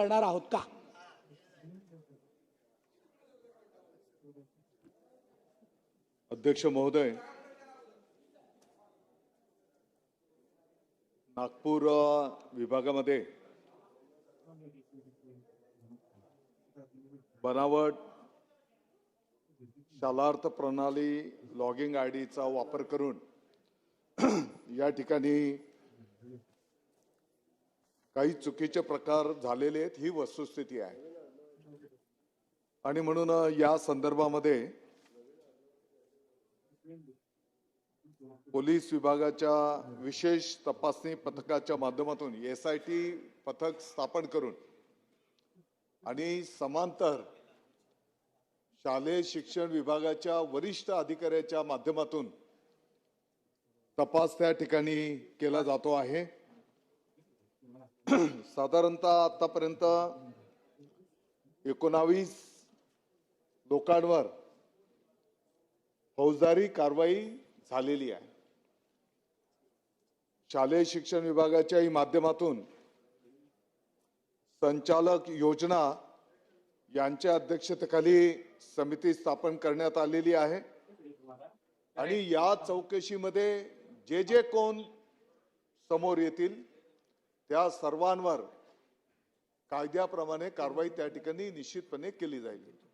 करणार आहोत का? अध्यक्ष महोदय नागपूर विभागामध्ये बनावट शालार्थ प्रणाली लॉगिंग आय डीचा वापर करून या ठिकाणी काही चुकीचे प्रकार झालेले आहेत ही वस्तुस्थिती आहे. आणि म्हणून या संदर्भामध्ये पोलीस विभागाच्या विशेष तपासणी पथकाच्या माध्यमातून एस आय टी पथक स्थापन करून आणि समांतर शालेय शिक्षण विभागाच्या वरिष्ठ अधिकाऱ्याच्या माध्यमातून तपास त्या ठिकाणी केला जातो आहे. साधारणतः आतापर्यंत एकोणावीस लोकांवर फौजदारी कारवाई झालेली आहे. शालेय शिक्षण विभागाच्याही माध्यमातून संचालक योजना यांच्या अध्यक्षतेखाली समिती स्थापन करण्यात आलेली आहे. आणि या चौकशीमध्ये जे जे कोण समोर येतील त्या सर्वांवर कायद्याप्रमाणे कारवाई त्या ठिकाणी निश्चितपणे केली जाईल.